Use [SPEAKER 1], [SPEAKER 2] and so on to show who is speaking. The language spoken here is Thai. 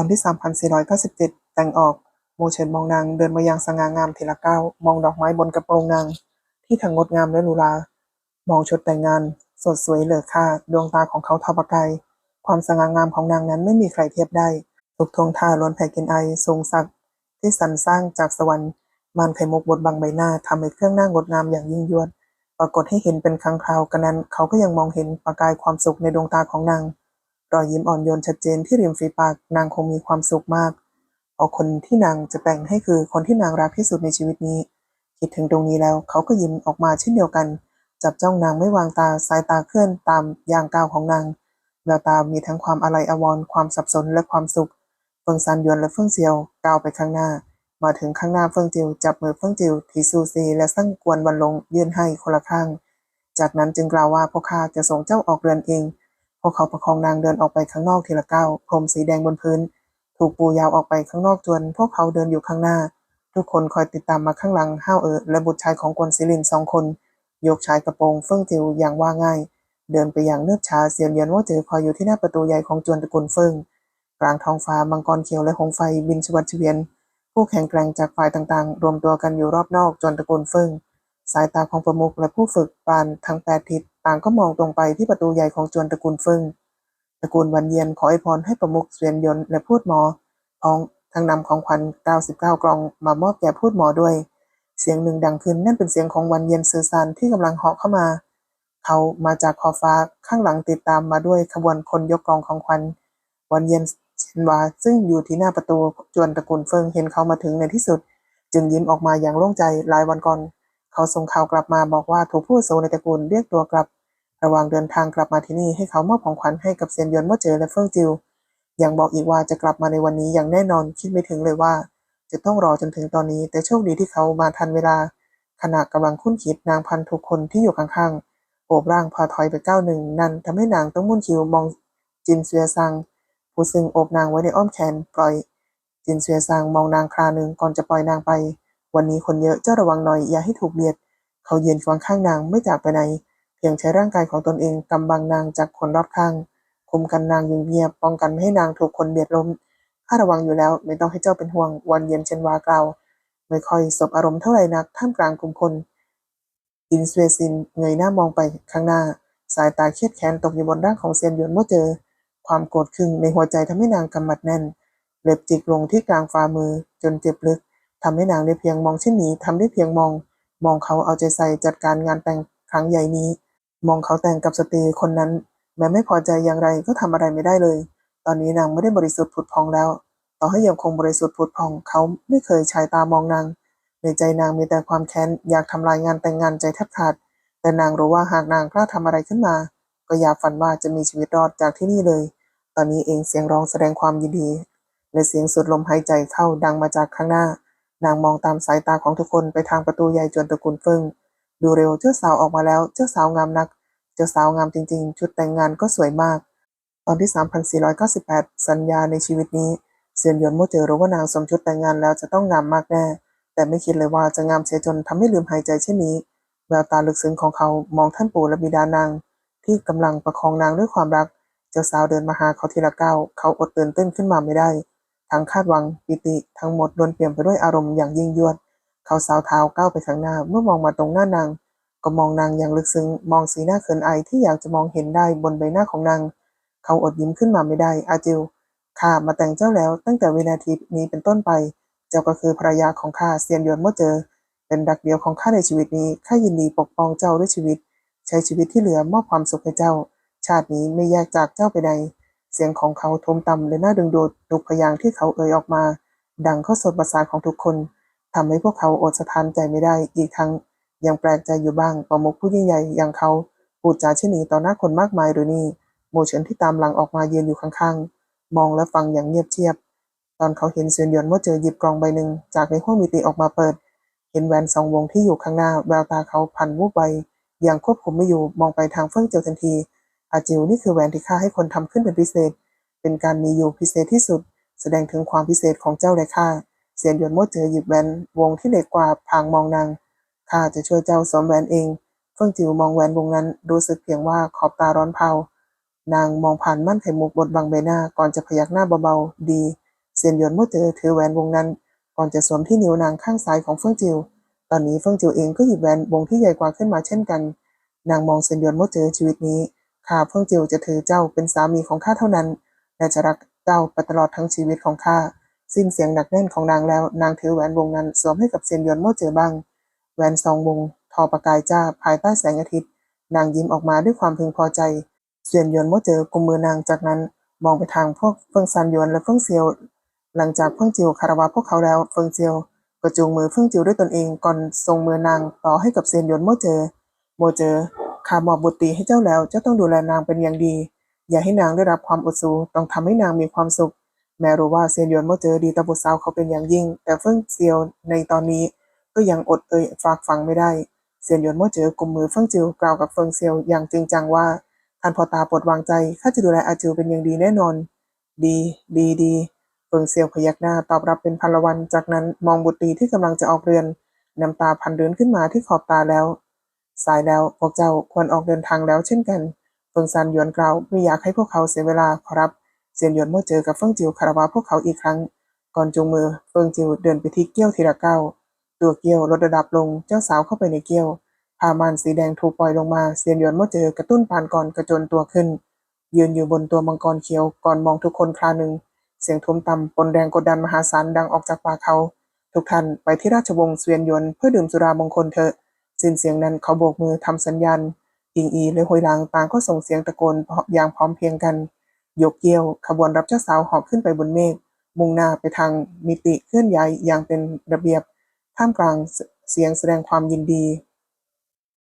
[SPEAKER 1] ตอนที่ 3497 แต่งออกโมเฉินมองนางเดินมาย่างสง่างามทีละก้าวมองดอกไม้บนกระโปรงนาง ที่ทั้งงดงามและหรูหรามองชุดแต่งงาน สดสวยเหลือค่า ดวงตาของเขาทอประกายความสง่างามของนางนั้นไม่มีใครเทียบได้ทุกทงท่าล้วนแผ่กินไอทรงศักดิ์ที่สรรสร้างจากสวรรค์มารไขมุกบดบังใบหน้าทำให้เครื่องหน้างดงามอย่างยิ่งยวด ปรากฏให้เห็นเป็นครั้งคราวกันนั้น เขาก็ยังมองเห็นประกายความสุขในดวงตาของนาง รอยยิ้มอ่อนโยนชัดเจนที่ริมฝีปากนางคงมีความสุขมากเพราคนที่นางจะแต่งให้คือคนที่นางรักที่สุดในชีวิตนี้ คิดถึงตรงนี้แล้วเขาก็ยิ้มออกมาเช่นเดียวกัน จับจ้องนางไม่วางตาสายตาเคลื่อนตามย่างก้าวของนางแววตามีทั้งความอาลัยอวรความสับสนและความสุข เฟิงซานยวนและเฟิงเซียวก้าวไปข้างหน้า มาถึงข้างหน้าเฟิงจิวจับมือเฟิงจิวที่ซูซีและสั่งกวนวันลงยื่นให้คนละข้าง จากนั้นจึงกล่าวว่าพวกข้าจะส่งเจ้าออกเรือนเอง พวกเขาประคองนางเดินออกไปข้างนอกทีละก้าวพรมสีแดงบนพื้น ถูกปูยาวออกไปข้างนอกจน พวกเขาเดินอยู่ข้างหน้า ทุกคนคอยติดตามมาข้างหลังห้าวเอ๋อและบุตรชายของกวนซิลินสองคน ยกชายกระโปรงเฟิ่องจิวอย่างว่าง่าย เดินไปอย่างเนิบช้าเสียนเยียนว่าเจอคอยอยู่ที่หน้าประตูใหญ่ของจวนตระกูลเฟิ่องกลางท้องฟ้ามังกรเขียวและหงไฟบินชวัดเฉวียน ผู้แข่งแกร่งจากฝ่ายต่างๆ รวมตัวกันอยู่รอบนอกจวนตระกูลเฟิ่องสายตาของประมุขและผู้ฝึกปานทั้งแปดทิศ ต่างก็มองตรงไปที่ประตูใหญ่ของจวนตระกูลเฟิงตระกูลวันเยียนขออวยพรให้ประมุขเสวียนยนและพูดหมอพ้องทั้งนำของขวัญ99 กล่องมามอบแก่พูดหมอด้วย เสียงหนึ่งดังขึ้นนั่นเป็นเสียงของวันเย็นสื่อสารที่กำลังเหาะเข้ามา เขามาจากขอบฟ้าข้างหลังติดตามมาด้วยขบวนคนยกกลองของขวัญวันเย็นเชนวาซึ่งอยู่ที่หน้าประตูจวนตระกูลเฟิงเห็นเขามาถึงในที่สุด จึงยิ้มออกมาอย่างโล่งใจหลายวันก่อน เขาส่งข่าวกลับมาบอกว่าถูกผู้โซในตระกูลเรียกตัวกลับ ระหว่างเดินทางกลับมาที่นี่ให้เขามอบของขวัญให้กับเซียนยนเมื่อเจอและเฟิงจิวยังบอกอีกว่าจะกลับมาในวันนี้อย่างแน่นอนคิดไม่ถึงเลยว่า จะต้องรอจนถึงตอนนี้ แต่โชคดีที่เขามาทันเวลา ขณะกำลังคุ้นคิดนางพันทุกคนที่อยู่ข้างๆโอบร่างพาถอยไปก้าวหนึ่งนั่นทำให้นางต้องมุ่นคิวมองจินเซียซังผู้ซึ่งโอบนางไว้ในอ้อมแขนปล่อย จินเซียซังมองนางคราหนึ่งก่อนจะปล่อยนางไป วันนี้คนเยอะเจ้าระวังหน่อยอย่าให้ถูกเบียด เขาเยืนฟังข้างนางไม่จากไปไหน เพียงใช้ร่างกายของตนเองกำบังนางจากคนรอบข้าง คุมกันนางอยู่เงียบป้องกันไม่ให้นางถูกคนเบียดล้มข้าระวังอยู่แล้วไม่ต้องให้เจ้าเป็นห่วง วันเย็นเชนวากล่าวไม่ค่อยสบอารมณ์เท่าไหรนักท่ามกลางกลุ่มคนอินสเวซินเงยหน้ามองไปข้างหน้า สายตาเครียดแค้นตกอยู่บนร่างของเซียนหยวนเมื่อเจอ ความโกรธขึ้นในหัวใจทำให้นางกำมัดแน่น เล็บจิกลงที่กลางฝ่ามือจนเจ็บลึก ทำให้นางได้เพียงมองเช่นนี้ทำได้เพียงมอง มองเขาเอาใจใส่จัดการงานแต่งครั้งใหญ่นี้ มองเขาแต่งกับสตรีคนนั้น แม้ไม่พอใจอย่างไรก็ทำอะไรไม่ได้เลย ตอนนี้นางไม่ได้บริสุทธิ์ผุดพองแล้ว ต่อให้ยังคงบริสุทธิ์ผุดพองเขาไม่เคยชายตามองนาง ในใจนางมีแต่ความแค้นอยากทำลายงานแต่งงานใจแทบขาด แต่นางรู้ว่าหากนางกล้าทำอะไรขึ้นมา ก็อย่าฝันว่าจะมีชีวิตรอดจากที่นี่เลย ตอนนี้เองเสียงร้องแสดงความยินดีและเสียงสุดลมหายใจเข้าดังมาจากข้างหน้า นางมองตามสายตาของทุกคนไปทางประตูใหญ่จวนตระกูลเฟิงดูเร็วเจ้าสาวออกมาแล้วเจ้าสาวงามนัก เจ้าสาวงามจริงๆ ชุดแต่งงานก็สวยมาก ตอนที่ 3498 สัญญาในชีวิตนี้เซียนหยวนโมเจอรู้ว่านางสวมชุดแต่งงานแล้วจะต้องงามมากแน่ แต่ไม่คิดเลยว่าจะงามเสียจนทำให้ลืมหายใจเช่นนี้แววตาลึกซึ้งของเขามองท่านปู่และบิดานาง ที่กำลังประคองนางด้วยความรัก เจ้าสาวเดินมาหาเขาทีละก้าวเขาอดตื่นเต้นขึ้นมาไม่ได้ ทั้งคาดหวังปิติ ทั้งหมดล้วนเปลี่ยนไปด้วยอารมณ์อย่างยิ่งยวด เขาสาวเท้าก้าวไปข้างหน้า เมื่อมองมาตรงหน้านาง ก็มองนางอย่างลึกซึ้ง มองสีหน้าเขินอายที่อยากจะมองเห็นได้บนใบหน้าของนาง เขาอดยิ้มขึ้นมาไม่ได้ อาจิว ข้ามาแต่งเจ้าแล้ว ตั้งแต่วินาทีนี้เป็นต้นไป เจ้าก็คือภรรยาของข้าเซียนยวนเมื่อเจอ เป็นดักเดียวของข้าในชีวิตนี้ ข้ายินดีปกป้องเจ้าด้วยชีวิต ใช้ชีวิตที่เหลือมอบความสุขให้เจ้า ชาตินี้ไม่แยกจากเจ้าไปใด เสียงของเขาทุ้มต่ำและน่าดึงดูดทุกพยางที่เขาเอ่ยออกมา ดังเข้าสดประสาทของทุกคนทำให้พวกเขาอดสะท้านใจไม่ได้อีกทั้งยังแปลกใจอยู่บ้างประมุขผู้ยิ่งใหญ่อย่างเขาพูดจาเช่นนี้ต่อหน้าคนมากมายหรือนี่โมเฉินที่ตามหลังออกมาเยืนอยู่ข้างๆ มองและฟังอย่างเงียบเชียบ ตอนเขาเห็นเซียนหยวนว่าเจอหยิบกล่องใบหนึ่งจากในห้องมิติออกมาเปิด เห็นแหวนสองวงที่อยู่ข้างหน้าแววตาเขาพันวูบไปอย่างควบคุมไม่อยู่มองไปทางเฟิ่งเจียวทันที อาจิวนี่คือแหวนที่ข้าให้คนทำขึ้นเป็นพิเศษ เป็นการมีอยู่พิเศษที่สุด แสดงถึงความพิเศษของเจ้าและข้าเซียนหยวนโมเจอหยิบแหวนวงที่เล็กกว่าพางมองนางข้าจะช่วยเจ้าสวมแหวนเองเฟิ่งจิวมองแหวนวงนั้นรู้สึกเพียงว่าขอบตาร้อนเผานางมองผ่านมั่นไขมุกบดบังใบหน้าก่อนจะพยักหน้าเบาๆ ดี เซียนหยวนโม่เจอถือแหวนวงนั้น ก่อนจะสวมที่นิ้วนางข้างซ้ายของเฟิ่งจิว ตอนนี้เฟิ่งจิวเองก็หยิบแหวนวงที่ใหญ่กว่าขึ้นมาเช่นกัน นางมองเซียนหยวนโม่เจอชีวิตนี้ ข้าเฟิ่งจิวจะถือเจ้าเป็นสามีของข้าเท่านั้น และจะรักเจ้าไปตลอดทั้งชีวิตของข้า สิ้นเสียงหนักแน่นของนางแล้ว นางถือแหวนวงนั้นสวมให้กับเซียนหยวนโม่เจอบ้าง แหวนสองวง ทอประกายจ้าภายใต้แสงอาทิตย์ นางยิ้มออกมาด้วยความพึงพอใจ เซียนหยวนโม่เจอกุมมือนางจากนั้น มองไปทางพวกเฟิงซันหยวนและเฟิงเซียว หลังจากเฟิงจิวคารวะพวกเขาแล้ว เฟิงเจียวก็จูงมือเฟิงจิวด้วยตนเองก่อนส่งมือนางต่อให้กับเซียนหยวนโม่เจอ โมเจอ ข้ามอบบุตรีให้เจ้าแล้ว เจ้าต้องดูแลนางเป็นอย่างดี อย่าให้นางได้รับความอดสูต้องทำให้นางมีความสุข แม้รู้ว่าเซียนหยวนโม่เจอดีต่อบุตรสาวเขาเป็นอย่างยิ่ง แต่เฟิงเซียวในตอนนี้ก็ยังอดเอ่ยฝากฝังไม่ได้เซียนหยวนโม่เจอกลุ่มมือเฟิงจิวกล่าวกับเฟิงเซียวอย่างจริงจังว่าท่านพอตาปรดวางใจข้าจะดูแลอาจิวเป็นอย่างดีแน่นอน ดีดีดีเฟิงเซียวพยักหน้าตอบรับเป็นพันละวันจากนั้นมองบุตรีที่กำลังจะออกเรือนน้ำตาพันเดินขึ้นมาที่ขอบตาแล้ว สายแล้วพวกเจ้าควรออกเดินทางแล้วเช่นกันเฟิงซันหยวนกล่าวไม่อยากให้พวกเขาเสียเวลาขอรับเซียนหยวนเมื่อเจอกับเฟิงจิวคารวะพวกเขาอีกครั้ง ก่อนจูงมือเฟิงจิวเดินไปที่เกี้ยวทีละก้าวตัวเกี้ยวลดระดับลงเจ้าสาวเข้าไปในเกี้ยวผ้าม่านสีแดงถูกปล่อยลงมาเซียนหยวนเมื่อเจอกระตุ้นปานก่อนกระโจนตัวขึ้น ยืนอยู่บนตัวมังกรเขียวก่อนมองทุกคนคราหนึ่ง เสียงทุ้มต่ำปนแรงกดดันมหาศาลดังออกจากปากเขา ทุกท่านไปที่ราชวงศ์เสวียนหยวนเพื่อดื่มสุรามงคลเถอะ สิ้นเสียงนั้นเขาโบกมือทำสัญญาณอิงอีและหวยหลางต่างก็ส่งเสียงตะโกนอย่างพร้อมเพรียงกันยกเกี้ยว ขบวนรับเจ้าสาวหอบขึ้นไปบนเมฆมุ่งหน้าไปทางมิติเคลื่อนย้ายอย่างเป็นระเบียบ ท่ามกลางเสียงแสดงความยินดี